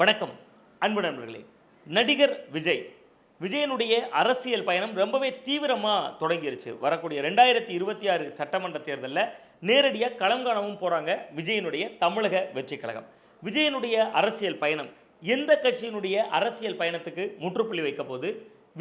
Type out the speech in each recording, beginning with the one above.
வணக்கம் அன்பு நண்பர்களே. நடிகர் விஜய். விஜயனுடைய அரசியல் பயணம் ரொம்பவே தீவிரமாக தொடங்கிருச்சு. வரக்கூடிய ரெண்டாயிரத்தி இருபத்தி ஆறு சட்டமன்ற தேர்தலில் நேரடியாக களம் காணவும் போகிறாங்க விஜயனுடைய தமிழக வெற்றி கழகம். விஜயனுடைய அரசியல் பயணம் எந்த கட்சியினுடைய அரசியல் பயணத்துக்கு முற்றுப்புள்ளி வைக்க போது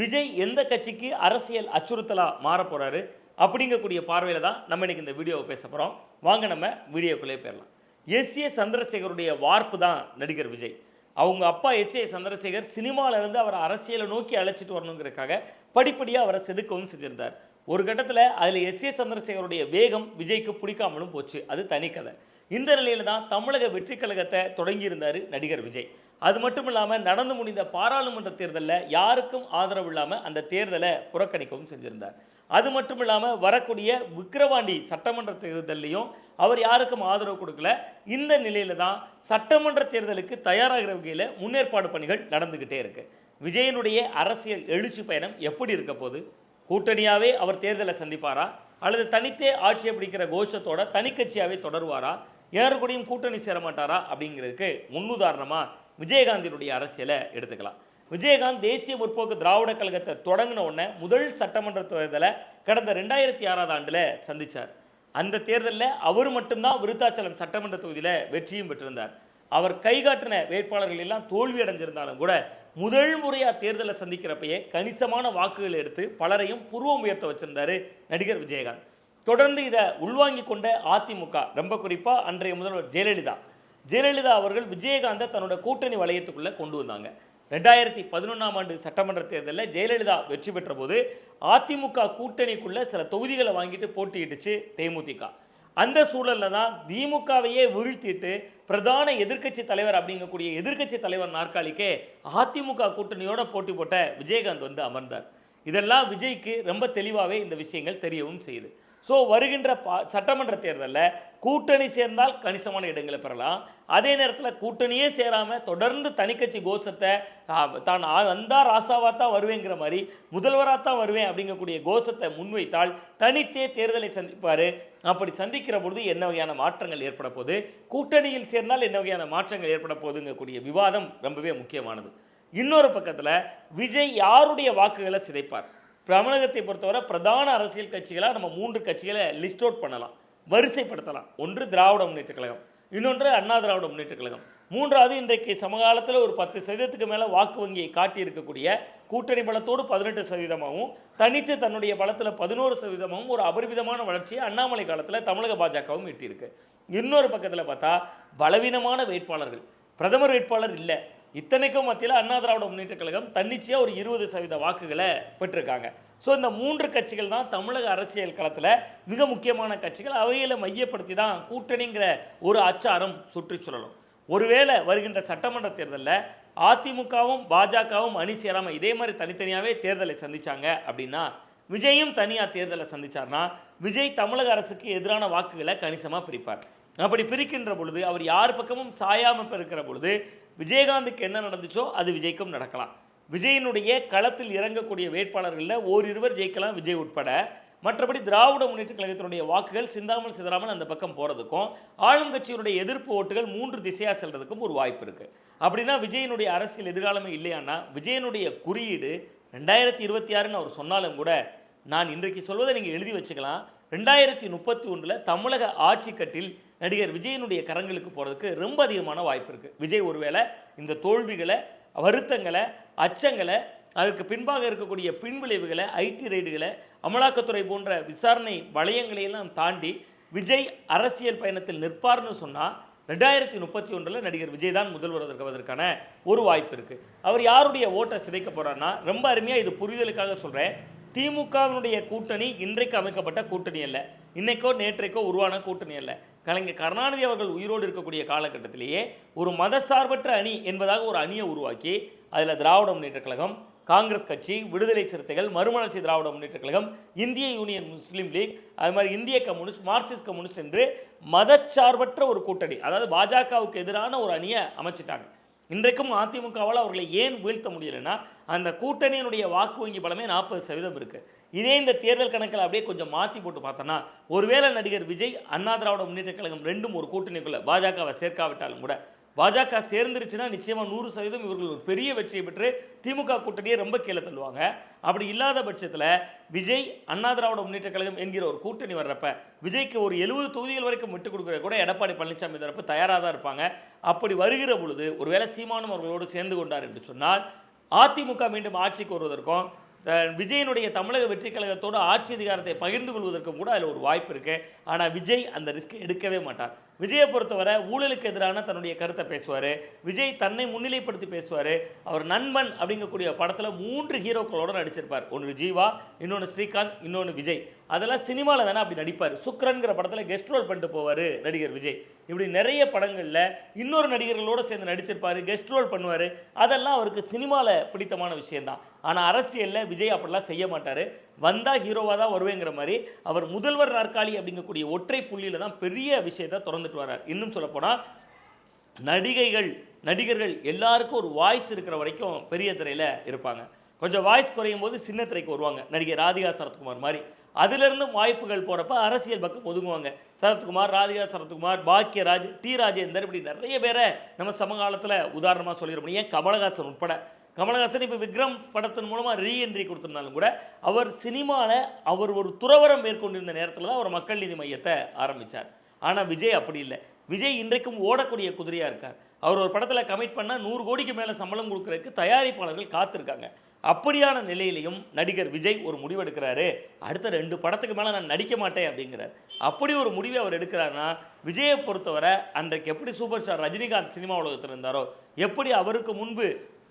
விஜய் எந்த கட்சிக்கு அரசியல் அச்சுறுத்தலாக மாற போகிறாரு அப்படிங்கக்கூடிய பார்வையில் தான் நம்ம இன்றைக்கி இந்த வீடியோவை பேச போகிறோம் வாங்க நம்ம வீடியோக்குள்ளே போயிடலாம். எஸ் ஏ சந்திரசேகருடைய வார்ப்பு தான் நடிகர் விஜய். அவங்க அப்பா எஸ் ஏ சந்திரசேகர் சினிமாவிலேருந்து அவரை அரசியலை நோக்கி அழைச்சிட்டு வரணுங்கிறதுக்காக படிப்படியாக அவரை செதுக்கவும் செஞ்சிருந்தார். ஒரு கட்டத்தில் அதில் எஸ் ஏ சந்திரசேகருடைய வேகம் விஜய்க்கு பிடிக்காமலும் போச்சு. அது தனி கதை. இந்த நிலையில் தான் தமிழக வெற்றி கழகத்தை தொடங்கியிருந்தார் நடிகர் விஜய். அது மட்டும் இல்லாமல் நடந்து முடிந்த பாராளுமன்ற தேர்தலில் யாருக்கும் ஆதரவு இல்லாமல் அந்த தேர்தலை புறக்கணிக்கவும் செஞ்சுருந்தார். அது மட்டும் இல்லாமல் வரக்கூடிய விக்கிரவாண்டி சட்டமன்ற தேர்தல்லையும் அவர் யாருக்கும் ஆதரவு கொடுக்கல. இந்த நிலையில் தான் சட்டமன்ற தேர்தலுக்கு தயாராகிற வகையில் முன்னேற்பாடு பணிகள் நடந்துக்கிட்டே இருக்கு. விஜயனுடைய அரசியல் எழுச்சி பயணம் எப்படி இருக்க போகுது? கூட்டணியாகவே அவர் தேர்தலை சந்திப்பாரா? அல்லது தனித்தே ஆட்சியை பிடிக்கிற கோஷத்தோட தனிக்கட்சியாகவே தொடருவாரா? யாரு கூடயும் கூட்டணி சேர மாட்டாரா? அப்படிங்கிறதுக்கு முன்னுதாரணமாக விஜயகாந்தினுடைய அரசியலை எடுத்துக்கலாம். விஜயகாந்த் தேசிய முற்போக்கு திராவிட கழகத்தை தொடங்கின உடனே முதல் சட்டமன்ற தேர்தலை கடந்த ரெண்டாயிரத்தி ஆறாவது ஆண்டில் சந்திச்சார். அந்த தேர்தலில் அவர் மட்டும்தான் விருத்தாச்சலம் சட்டமன்ற தொகுதியில் வெற்றியும் பெற்றிருந்தார். அவர் கைகாட்டின வேட்பாளர்கள் எல்லாம் தோல்வி அடைஞ்சிருந்தாலும் கூட முதல் முறையாக தேர்தலை சந்திக்கிறப்பயே கணிசமான வாக்குகள் எடுத்து பலரையும் புருவம் உயர்த்த வச்சிருந்தார் நடிகர் விஜயகாந்த். தொடர்ந்து இதை உள்வாங்கி கொண்ட அதிமுக ரொம்ப குறிப்பாக அன்றைய முதல்வர் ஜெயலலிதா. ஜெயலலிதா அவர்கள் விஜயகாந்தை தன்னோட கூட்டணி வளையத்துக்குள்ளே கொண்டு வந்தாங்க. ரெண்டாயிரத்தி பதினொன்றாம் ஆண்டு சட்டமன்ற தேர்தலில் ஜெயலலிதா வெற்றி பெற்ற போது அதிமுக கூட்டணிக்குள்ளே சில தொகுதிகளை வாங்கிட்டு போட்டியிட்டுச்சு தேமுதிக. அந்த சூழலில் தான் திமுகவையே வீழ்த்திட்டு பிரதான எதிர்க்கட்சி தலைவர் அப்படிங்கக்கூடிய எதிர்க்கட்சி தலைவர் நாற்காலிக்கே அதிமுக கூட்டணியோட போட்டி போட்ட விஜயகாந்த் வந்து அமர்ந்தார். இதெல்லாம் விஜய்க்கு ரொம்ப தெளிவாகவே இந்த விஷயங்கள் தெரியவும் செய்யுது. ஸோ வருகின்ற பா சட்டமன்ற தேர்தலில் கூட்டணி சேர்ந்தால் கணிசமான இடங்களை பெறலாம். அதே நேரத்தில் கூட்டணியே சேராமல் தொடர்ந்து தனிக்கட்சி கோஷத்தை தான் வந்தால் ராசாவாக தான் வருவேங்கிற மாதிரி முதல்வராக தான் வருவேன் அப்படிங்கக்கூடிய கோஷத்தை முன்வைத்தால் தனித்தே தேர்தலை சந்திப்பார். அப்படி சந்திக்கிற பொழுது என்ன வகையான மாற்றங்கள் ஏற்பட போகுது? கூட்டணியில் சேர்ந்தால் என்ன வகையான மாற்றங்கள் ஏற்பட போகுதுங்கக்கூடிய விவாதம் ரொம்பவே முக்கியமானது. இன்னொரு பக்கத்தில் விஜய் யாருடைய வாக்குகளை சிதைப்பார்? தமிழகத்தை பொறுத்தவரை பிரதான அரசியல் கட்சிகளாக நம்ம மூன்று கட்சிகளை லிஸ்ட் அவுட் பண்ணலாம். வரிசைப்படுத்தலாம். ஒன்று திராவிட முன்னேற்ற கழகம் இன்னொன்று அண்ணா திராவிட முன்னேற்ற கழகம். மூன்றாவது இன்றைக்கு சமகாலத்தில் ஒரு பத்து சதவீதத்துக்கு மேலே வாக்கு வங்கியை காட்டியிருக்கக்கூடிய கூட்டணி பலத்தோடு பதினெட்டு சதவீதமாகவும் தனித்து தன்னுடைய பலத்தில் பதினோரு சதவீதமாகவும் ஒரு அபரிமிதமான வளர்ச்சியை அண்ணாமலை காலத்தில் தமிழக பாஜகவும் எட்டியிருக்கு. இன்னொரு பக்கத்தில் பார்த்தா பலவீனமான வேட்பாளர்கள். பிரதமர் வேட்பாளர் இல்லை. இத்தனைக்கும் மத்தியில் அண்ணா திராவிட முன்னேற்ற கழகம் தன்னிச்சையாக ஒரு இருபது சதவீத வாக்குகளை பெற்றிருக்காங்க. ஸோ இந்த மூன்று கட்சிகள் தான் தமிழக அரசியல் களத்தில் மிக முக்கியமான கட்சிகள். அவைகளை மையப்படுத்தி தான் கூட்டணிங்கிற ஒரு அச்சாரம் சுற்றி சொல்லணும் ஒருவேளை வருகின்ற சட்டமன்ற தேர்தலில் அதிமுகவும் பாஜகவும் அணி சேராமல் இதே மாதிரி தனித்தனியாகவே தேர்தலை சந்தித்தாங்க அப்படின்னா விஜயும் தனியாக தேர்தலை சந்தித்தார்னா விஜய் தமிழக அரசுக்கு எதிரான வாக்குகளை கணிசமாக பிரிப்பார். அப்படி பிரிக்கின்ற பொழுது அவர் யார் பக்கமும் சாயாமல் இருக்கிற பொழுது விஜயகாந்துக்கு என்ன நடந்துச்சோ அது விஜய்க்கும் நடக்கலாம். விஜயனுடைய களத்தில் இறங்கக்கூடிய வேட்பாளர்களில் ஓரிருவர் ஜெயிக்கலாம் விஜய் உட்பட. மற்றபடி திராவிட முன்னேற்ற கழகத்தினுடைய வாக்குகள் சிந்தாமல் சிதறாமல் அந்த பக்கம் போகிறதுக்கும் ஆளுங்கட்சியினுடைய எதிர்ப்பு ஓட்டுகள் மூன்று திசையாக செல்றதுக்கும் ஒரு வாய்ப்பு இருக்குது அப்படின்னா விஜயனுடைய அரசியல் எதிர்காலமே இல்லையானா விஜயனுடைய குறியீடு ரெண்டாயிரத்தி இருபத்தி ஆறுன்னு அவர் சொன்னாலும் கூட நான் இன்றைக்கு சொல்வதை நீங்கள் எழுதி வச்சுக்கலாம். ரெண்டாயிரத்தி முப்பத்தி ஒன்றில் தமிழக ஆட்சி கட்டில் நடிகர் விஜயனுடைய கரங்களுக்கு போகிறதுக்கு ரொம்ப அதிகமான வாய்ப்பு இருக்குது விஜய் ஒருவேளை இந்த தோல்விகளை வருத்தங்களை அச்சங்களை அதற்கு பின்பாக இருக்கக்கூடிய பின்விளைவுகளை ஐடி ரைடுகளை அமலாக்கத்துறை போன்ற விசாரணை வளையங்களையெல்லாம் தாண்டி விஜய் அரசியல் பயணத்தில் நிற்பார்னு சொன்னால் ரெண்டாயிரத்தி முப்பத்தி ஒன்றில் நடிகர் விஜய் தான் முதல்வர் வருவதற்கான ஒரு வாய்ப்பு இருக்குது அவர் யாருடைய ஓட்டை சிதைக்க போகிறாருன்னா ரொம்ப அருமையாக இது புரிதலுக்காக சொல்கிறேன் திமுகவினுடைய கூட்டணி இன்றைக்கு அமைக்கப்பட்ட கூட்டணி அல்ல. இன்றைக்கோ நேற்றைக்கோ உருவான கூட்டணி அல்ல. கலைஞர் கருணாநிதி அவர்கள் உயிரோடு இருக்கக்கூடிய காலகட்டத்திலேயே ஒரு மதசார்பற்ற அணி என்பதாக ஒரு அணியை உருவாக்கி அதில் திராவிட முன்னேற்ற கழகம் காங்கிரஸ் கட்சி விடுதலை சிறுத்தைகள் மறுமலர்ச்சி திராவிட முன்னேற்ற கழகம் இந்திய யூனியன் முஸ்லீம் லீக் அது மாதிரி இந்திய கம்யூனிஸ்ட் மார்க்சிஸ்ட் கம்யூனிஸ்ட் என்று மதச்சார்பற்ற ஒரு கூட்டணி அதாவது பாஜகவுக்கு எதிரான ஒரு அணியை அமைச்சிட்டாங்க. இன்றைக்கும் அதிமுகவால் அவர்களை ஏன் வீழ்த்த முடியலைன்னா அந்த கூட்டணியினுடைய வாக்கு வங்கி பலமே நாற்பது சதவீதம் இருக்குது இதே இந்த தேர்தல் கணக்கில் அப்படியே கொஞ்சம் மாற்றி போட்டு பார்த்தோன்னா ஒருவேளை நடிகர் விஜய் அண்ணா திராவிட முன்னேற்ற கழகம் ரெண்டும் ஒரு கூட்டணிக்குள்ளே பாஜகவை சேர்க்காவிட்டாலும் கூட பாஜக சேர்ந்துருச்சுன்னா நிச்சயமாக நூறு சதவீதம் இவர்கள் ஒரு பெரிய வெற்றியை பெற்று திமுக கூட்டணியை ரொம்ப கீழே தள்ளுவாங்க. அப்படி இல்லாத பட்சத்தில் விஜய் அண்ணா திராவிட முன்னேற்ற கழகம் என்கிற ஒரு கூட்டணி வர்றப்ப விஜய்க்கு ஒரு எழுபது தொகுதிகள் வரைக்கும் விட்டு கொடுக்குற கூட எடப்பாடி பழனிசாமி தரப்பு தயாராக தான் இருப்பாங்க. அப்படி வருகிற பொழுது ஒருவேளை சீமானும் அவர்களோடு சேர்ந்து கொண்டார் என்று சொன்னால் அதிமுக மீண்டும் ஆட்சிக்கு வருவதற்கும் த- விஜயனுடைய தமிழக வெற்றி கழகத்தோடு ஆட்சி அதிகாரத்தை பகிர்ந்து கொள்வதற்கும் கூட அதில் ஒரு வாய்ப்பு இருக்குது ஆனால் விஜய் அந்த ரிஸ்க் எடுக்கவே மாட்டார். விஜயை பொறுத்தவரை ஊழலுக்கு எதிரான தன்னுடைய கருத்தை பேசுவார். விஜய் தன்னை முன்னிலைப்படுத்தி பேசுவார். அவர் நண்பன் அப்படிங்கக்கூடிய படத்தில் மூன்று ஹீரோக்களோட நடிச்சிருப்பார். ஒன்று ஜீவா இன்னொன்று ஸ்ரீகாந்த் இன்னொன்று விஜய். அதெல்லாம் சினிமாவில் வேணால் அப்படி நடிப்பார். சுக்ரன்கிற படத்தில் கெஸ்ட் ரோல் பண்ணிட்டு போவார் நடிகர் விஜய். இப்படி நிறைய படங்களில் இன்னொரு நடிகர்களோடு சேர்ந்து நடிச்சிருப்பார் கெஸ்ட் ரோல் பண்ணுவார். அதெல்லாம் அவருக்கு சினிமாவில் பிடித்தமான விஷயந்தான் ஆனால் அரசியலில் விஜய் அப்படிலாம் செய்ய மாட்டார். வந்தால் ஹீரோவாக தான் வருவேங்கிற மாதிரி அவர் முதல்வர் நாற்காலி அப்படிங்கக்கூடிய ஒற்றை புள்ளியில் தான் பெரிய விஷயத்தை திறந்துட்டு வர்றார். இன்னும் சொல்லப்போனால் நடிகைகள் நடிகர்கள் எல்லாருக்கும் ஒரு வாய்ஸ் இருக்கிற வரைக்கும் பெரிய திரையில் இருப்பாங்க. கொஞ்சம் வாய்ஸ் குறையும் போது சின்ன திரைக்கு வருவாங்க. நடிகை ராதிகா சரத்குமார் மாதிரி. அதிலிருந்து வாய்ப்புகள் போகிறப்ப அரசியல் பக்கம் ஒதுங்குவாங்க. சரத்குமார் ராதிகா சரத்குமார் பாக்கியராஜ் டி. ராஜேந்தர் இப்படி நிறைய பேரை நம்ம சமகாலத்தில் உதாரணமாக சொல்லிட ஏன்? கமலஹாசன் உட்பட. கமலஹாசன் இப்போ விக்ரம் படத்தின் மூலமாக ரீஎன்ட்ரி கொடுத்துருந்தாலும் கூட அவர் சினிமாவில் அவர் ஒரு துறவரம் மேற்கொண்டிருந்த நேரத்தில் தான் அவர் மக்கள் நீதி மையத்தை ஆரம்பித்தார் ஆனால் விஜய் அப்படி இல்லை. விஜய் இன்றைக்கும் ஓடக்கூடிய குதிரையாக இருக்கார். அவர் ஒரு படத்தில் கமிட் பண்ணால் நூறு கோடிக்கு மேலே சம்பளம் கொடுக்குறதுக்கு தயாரிப்பாளர்கள் காத்திருக்காங்க. அப்படியான நிலையிலையும் நடிகர் விஜய் ஒரு முடிவெடுக்கிறாரு. அடுத்த ரெண்டு படத்துக்கு மேலே நான் நடிக்க மாட்டேன் அப்படிங்கிறார். அப்படி ஒரு முடிவை அவர் எடுக்கிறாருன்னா விஜயை பொறுத்தவரை அன்றைக்கு எப்படி சூப்பர் ஸ்டார் ரஜினிகாந்த் சினிமா உலகத்தில் இருந்தாரோ எப்படி அவருக்கு முன்பு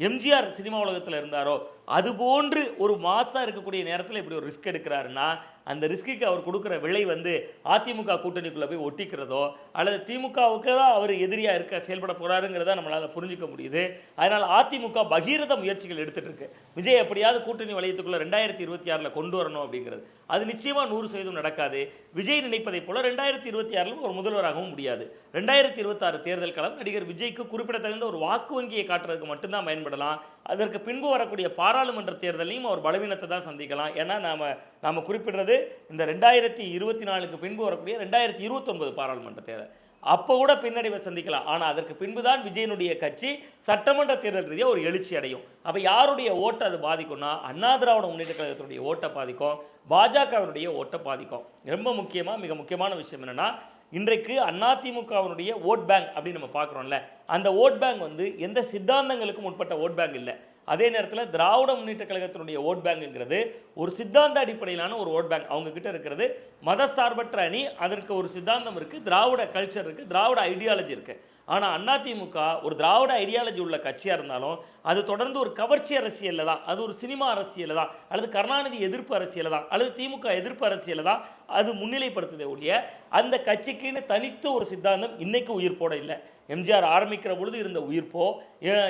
எம்ஜிஆர் சினிமா உலகத்தில் இருந்தாரோ அது போன்று ஒரு மாசா இருக்கக்கூடிய நேரத்தில் இப்படி ஒரு ரிஸ்க் எடுக்கிறாருன்னா அந்த ரிஸ்க்குக்கு அவர் கொடுக்குற விலை வந்து அதிமுக கூட்டணிக்குள்ளே போய் ஒட்டிக்கிறதோ அல்லது திமுகவுக்கு தான் அவர் எதிரியாக இருக்க செயல்பட போகிறாருங்கிறத நம்மளால் புரிஞ்சிக்க முடியுது. அதனால் அதிமுக பகீரத முயற்சிகள் எடுத்துகிட்டு இருக்கு. விஜய் எப்படியாவது கூட்டணி வளையத்துக்குள்ளே ரெண்டாயிரத்தி இருபத்தி ஆறில் கொண்டு வரணும் அப்படிங்கிறது. அது நிச்சயமாக நூறு சதவீதம் நடக்காது. விஜய் நினைப்பதை போல ரெண்டாயிரத்தி இருபத்தி ஆறில் ஒரு முதல்வர் முதல்வராகவும் முடியாது. ரெண்டாயிரத்தி இருபத்தாறு தேர்தல் களம் நடிகர் விஜய்க்கு குறிப்பிடத்தகுந்த ஒரு வாக்கு வங்கியை காட்டுறதுக்கு மட்டும்தான் பயன்படலாம். அதற்கு பின்பு வரக்கூடிய பாராளுமன்ற தேர்தலையும் அவர் பலவீனத்தை தான் சந்திக்கலாம். ஏன்னா நாம நாம குறிப்பிடுறது இந்த ரெண்டாயிரத்தி இருபத்தி நாலுக்கு பின்பு வரக்கூடிய ரெண்டாயிரத்தி இருபத்தொன்பது பாராளுமன்ற தேர்தல். அப்போ கூட பின்னடைவை சந்திக்கலாம். ஆனால் அதற்கு பின்புதான் விஜயனுடைய கட்சி சட்டமன்ற தேர்தல் ரீதியாக ஒரு எழுச்சி அடையும். அப்போ யாருடைய ஓட்டை அது பாதிக்கும்னா அண்ணா திராவிட முன்னேற்ற கழகத்தினுடைய ஓட்டை பாதிக்கும் பாஜகவினுடைய ஓட்டை பாதிக்கும். ரொம்ப முக்கியமாக மிக முக்கியமான விஷயம் என்னன்னா இன்றைக்கு அதிமுகவினுடைய ஓட் பேங்க் அப்படின்னு நம்ம பார்க்குறோம்ல அந்த ஓட் பேங்க் வந்து எந்த சித்தாந்தங்களுக்கும் உட்பட்ட ஓட் பேங்க் இல்லை. அதே நேரத்தில் திராவிட முன்னேற்ற கழகத்தினுடைய ஓட் பேங்க்ங்கிறது ஒரு சித்தாந்த அடிப்படையிலான ஒரு ஓட் பேங்க். அவங்க கிட்ட இருக்கிறது மதசார்பற்ற அணி அதற்கு ஒரு சித்தாந்தம் இருக்குது திராவிட கல்ச்சர் இருக்குது திராவிட ஐடியாலஜி இருக்குது ஆனால் அதிமுக ஒரு திராவிட ஐடியாலஜி உள்ள கட்சியாக இருந்தாலும் அது தொடர்ந்து ஒரு கவர்ச்சி அரசியலில் தான். அது ஒரு சினிமா அரசியலில் தான். அல்லது கருணாநிதி எதிர்ப்பு அரசியலில் தான். அல்லது திமுக எதிர்ப்பு அரசியலில் தான். அது முன்னிலைப்படுத்துதே ஒழிய அந்த கட்சிக்குன்னு தனித்து ஒரு சித்தாந்தம் இன்னைக்கு உயிர்ப்போட இல்லை. எம்ஜிஆர் ஆரம்பிக்கிற பொழுது இருந்த உயிர்ப்போ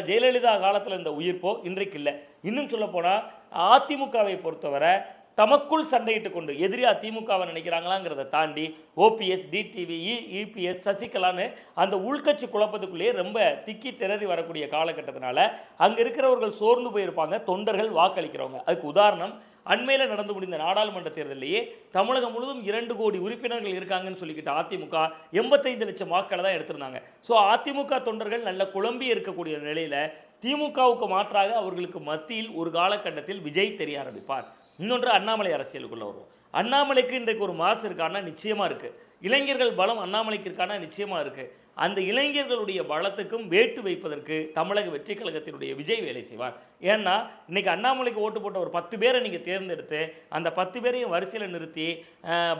ஜெயலலிதா காலத்தில் இருந்த உயிர்ப்போ இன்றைக்கு இல்லை. இன்னும் சொல்லப்போனால் அதிமுகவை பொறுத்தவரை தமக்குள் சண்டையிட்டு கொண்டு எதிரியா திமுகவை நினைக்கிறாங்களாங்கிறத தாண்டி ஓபிஎஸ் டிடிவி இபிஎஸ் சசிகலான்னு அந்த உள்கட்சி குழப்பத்துக்குள்ளேயே ரொம்ப திக்கி திணறி வரக்கூடிய காலகட்டத்தினால அங்கே இருக்கிறவர்கள் சோர்ந்து போயிருப்பாங்க தொண்டர்கள் வாக்களிக்கிறவங்க. அதுக்கு உதாரணம் அண்மையில் நடந்து முடிந்த நாடாளுமன்ற தேர்தலிலேயே தமிழகம் முழுவதும் இரண்டு கோடி உறுப்பினர்கள் இருக்காங்கன்னு சொல்லிக்கிட்டு அதிமுக எண்பத்தைந்து லட்சம் வாக்களை தான் எடுத்திருந்தாங்க. ஸோ அதிமுக தொண்டர்கள் நல்ல குழம்பி இருக்கக்கூடிய நிலையில் திமுகவுக்கு மாற்றாக அவர்களுக்கு மத்தியில் ஒரு காலகட்டத்தில் விஜய் தெரிய ஆரம்பிப்பார் இன்னொன்று அண்ணாமலை அரசியலுக்குள்ளே வருவோம் அண்ணாமலைக்கு இன்றைக்கு ஒரு மாசு இருக்கான்னா நிச்சயமாக இருக்குது இளைஞர்கள் பலம் அண்ணாமலைக்கு இருக்கானா நிச்சயமாக இருக்குது அந்த இளைஞர்களுடைய பலத்துக்கும் வேட்டு வைப்பதற்கு தமிழக வெற்றி கழகத்தினுடைய விஜய் வேலை செய்வார். ஏன்னா இன்றைக்கி அண்ணாமலைக்கு ஓட்டு போட்ட ஒரு பத்து பேரை நீங்கள் தேர்ந்தெடுத்து அந்த பத்து பேரையும் வரிசையில் நிறுத்தி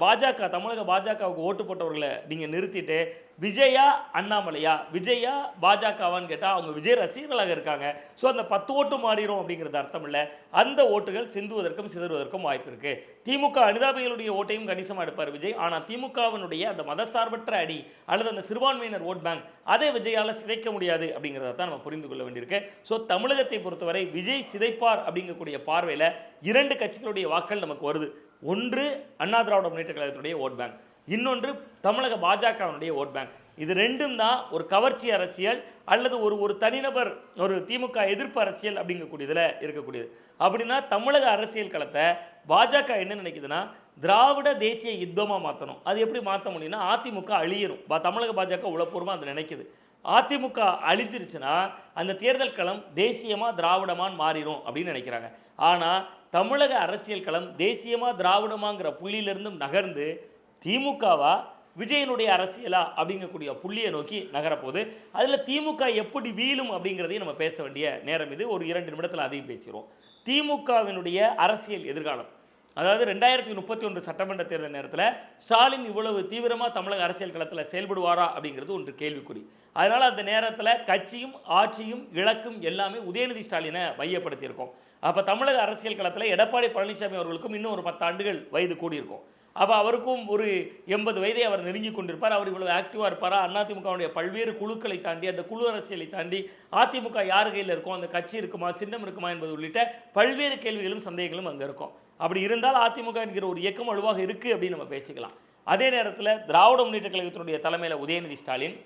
பாஜக தமிழக பாஜகவுக்கு ஓட்டு போட்டவர்களை நீங்கள் நிறுத்திட்டு விஜயா அண்ணாமலையா? விஜயா பாஜகவான்னு கேட்டால் அவங்க விஜய் ரசிகர்களாக இருக்காங்க. ஸோ அந்த பத்து ஓட்டு மாறிடும் அப்படிங்கிறது அர்த்தம் இல்லை. அந்த ஓட்டுகள் சிந்துவதற்கும் சிதறுவதற்கும் வாய்ப்பு இருக்குது திமுக அனுதாபிகளுடைய ஓட்டையும் கணிசமாக எடுப்பார் விஜய். ஆனால் திமுகவினுடைய அந்த மதசார்பற்ற அடி அல்லது அந்த சிறுபான்மையினர் ஓட் பேங்க் அதை விஜயால் சிதைக்க முடியாது அப்படிங்கிறத தான் நம்ம புரிந்து கொள்ள வேண்டியிருக்கு. ஸோ தமிழகத்தை பொறுத்தவரை விஜய் சிதைப்பார் அப்படிங்கக்கூடிய பார்வையில் இரண்டு கட்சிகளுடைய வாக்கள் நமக்கு வருது. ஒன்று அண்ணா திராவிட முன்னேற்ற கழகத்துடைய ஓட் பேங்க் இன்னொன்று தமிழக பாஜகவினுடைய ஓட் பேங்க். இது ரெண்டும் தான் ஒரு கவர்ச்சி அரசியல் அல்லது ஒரு ஒரு தனிநபர் ஒரு திமுக எதிர்ப்பு அரசியல் அப்படிங்கக்கூடியதில் இருக்கக்கூடியது. அப்படின்னா தமிழக அரசியல் களத்தை பாஜக என்ன நினைக்குதுன்னா திராவிட தேசிய யுத்தமாக மாற்றணும் அது எப்படி மாற்ற முடியும்னா அதிமுக அழியணும். பா- தமிழக பாஜக உளப்பூர்வமாக அதை நினைக்குது. அதிமுக அழிஞ்சிருச்சுன்னா அந்த தேர்தல் களம் தேசியமாக திராவிடமான்னு மாறிடும் அப்படின்னு நினைக்கிறாங்க. ஆனால் தமிழக அரசியல் களம் தேசியமாக திராவிடமாங்கிற புள்ளியிலிருந்து நகர்ந்து திமுகவாக விஜயனுடைய அரசியலா அப்படிங்கக்கூடிய புள்ளியை நோக்கி நகரப்போகுது. அதில் திமுக எப்படி வீழும் அப்படிங்கிறதையும் நம்ம பேச வேண்டிய நேரம் இது. ஒரு இரண்டு நிமிடத்தில் அதையும் பேசுகிறோம் திமுகவினுடைய அரசியல் எதிர்காலம். அதாவது ரெண்டாயிரத்தி முப்பத்தி ஒன்று சட்டமன்ற தேர்தல் நேரத்தில் ஸ்டாலின் இவ்வளவு தீவிரமாக தமிழக அரசியல் களத்தில் செயல்படுவாரா அப்படிங்கிறது ஒன்று கேள்விக்குறி. அதனால் அந்த நேரத்தில் கட்சியும் ஆட்சியும் இலக்கும் எல்லாமே உதயநிதி ஸ்டாலினை மையப்படுத்தியிருக்கோம். அப்போ தமிழக அரசியல் களத்தில் எடப்பாடி பழனிசாமி அவர்களுக்கும் இன்னும் ஒரு பத்தாண்டுகள் வயது கூடியிருக்கும். அப்போ அவருக்கும் ஒரு எண்பது வயதை அவர் நெருங்கி கொண்டிருப்பார். அவர் இவ்வளவு ஆக்டிவாக இருப்பாரா? அதிமுகவுடைய பல்வேறு குழுக்களை தாண்டி அந்த குழு அரசியலை தாண்டி அதிமுக யார் கையில் இருக்கும் அந்த கட்சி இருக்குமா சின்னம் இருக்குமா என்பது உள்ளிட்ட பல்வேறு கேள்விகளும் சந்தேகங்களும் அங்கே இருக்கும். அப்படி இருந்தால் அதிமுக என்கிற ஒரு இயக்கம் வலுவாக இருக்குது அப்படின்னு நம்ம பேசிக்கலாம். அதே நேரத்தில் திராவிட முன்னேற்ற கழகத்தினுடைய தலைமையில் உதயநிதி ஸ்டாலின்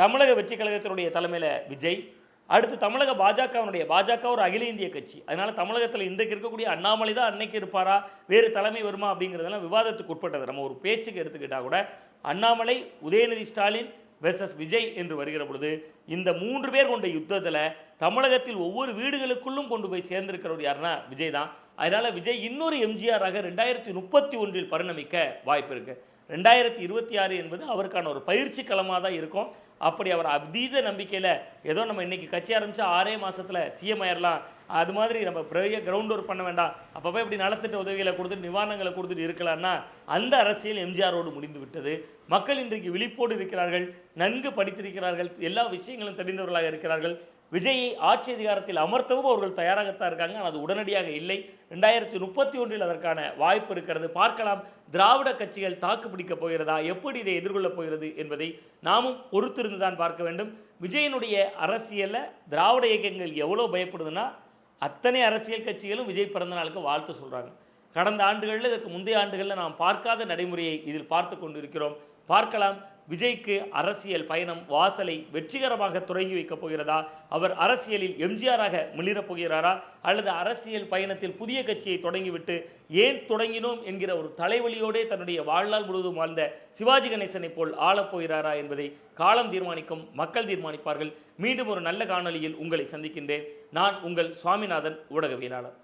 தமிழக வெற்றி கழகத்தினுடைய தலைமையில் விஜய் அடுத்து தமிழக பாஜகவினுடைய பாஜக ஒரு அகில இந்திய கட்சி. அதனால தமிழகத்தில் இன்றைக்கு இருக்கக்கூடிய அண்ணாமலை தான் அன்னைக்கு இருப்பாரா? வேறு தலைமை வருமா? அப்படிங்கிறதெல்லாம் விவாதத்துக்கு உட்பட்டது. நம்ம ஒரு பேச்சுக்கு எடுத்துக்கிட்டால் கூட அண்ணாமலை உதயநிதி ஸ்டாலின் வெர்சஸ் விஜய் என்று வருகிற பொழுது இந்த மூன்று பேர் கொண்ட யுத்தத்தில் தமிழகத்தில் ஒவ்வொரு வீடுகளுக்குள்ளும் கொண்டு போய் சேர்ந்திருக்கிறவர் யாருன்னா விஜய் தான். அதனால் விஜய் இன்னொரு எம்ஜிஆராக ரெண்டாயிரத்தி முப்பத்தி ஒன்றில் பரிணமிக்க வாய்ப்பு இருக்குது ரெண்டாயிரத்தி இருபத்தி ஆறு என்பது அவருக்கான ஒரு பயிற்சி களமாக தான் இருக்கும். அப்படி அவர் அதீத நம்பிக்கையில் ஏதோ நம்ம இன்றைக்கி கட்சி ஆரம்பித்தா ஆறே மாதத்தில் சிஎம் ஆயிரலாம். அது மாதிரி நம்ம பெரிய கிரவுண்ட் ஒர்க் பண்ண வேண்டாம். அப்பப்போ இப்படி நலத்திட்ட உதவிகளை கொடுத்துட்டு நிவாரணங்களை கொடுத்துட்டு இருக்கலாம்னா அந்த அரசியல் எம்ஜிஆரோடு முடிந்து விட்டது. மக்கள் இன்றைக்கு விழிப்போடு இருக்கிறார்கள் நன்கு படித்திருக்கிறார்கள் எல்லா விஷயங்களும் தெரிந்தவர்களாக இருக்கிறார்கள். விஜயை ஆட்சி அதிகாரத்தில் அமர்த்தவும் அவர்கள் தயாராகத்தான் இருக்காங்க. ஆனால் அது உடனடியாக இல்லை. ரெண்டாயிரத்தி முப்பத்தி ஒன்றில் அதற்கான வாய்ப்பு இருக்கிறது. பார்க்கலாம் திராவிட கட்சிகள் தாக்கு பிடிக்கப் போகிறதா? எப்படி இதை எதிர்கொள்ளப் போகிறது என்பதை நாமும் பொறுத்திருந்து தான் பார்க்க வேண்டும். விஜயனுடைய அரசியலில் திராவிட இயக்கங்கள் எவ்வளோ பயப்படுதுன்னா அத்தனை அரசியல் கட்சிகளும் விஜய் பிறந்த நாளுக்கு வாழ்த்து சொல்கிறாங்க கடந்த ஆண்டுகளில் இதற்கு முந்தைய ஆண்டுகளில் நாம் பார்க்காத நடைமுறையை இதில் பார்த்து கொண்டிருக்கிறோம். பார்க்கலாம் விஜய்க்கு அரசியல் பயணம் வாசலை வெற்றிகரமாக தொடங்கி வைக்கப் போகிறதா? அவர் அரசியலில் எம்ஜிஆராக மிளிரப் போகிறாரா? அல்லது அரசியல் பயணத்தில் புதிய கட்சியை தொடங்கிவிட்டு ஏன் தொடங்கினோம் என்கிற ஒரு தலைவலியோடே தன்னுடைய வாழ்நாள் முழுவதும் வாழ்ந்த சிவாஜி கணேசனை போல் ஆளப் போகிறாரா என்பதை காலம் தீர்மானிக்கும் மக்கள் தீர்மானிப்பார்கள். மீண்டும் ஒரு நல்ல காணொளியில் உங்களை சந்திக்கின்றேன். நான் உங்கள் சுவாமிநாதன் ஊடகவியலாளர்.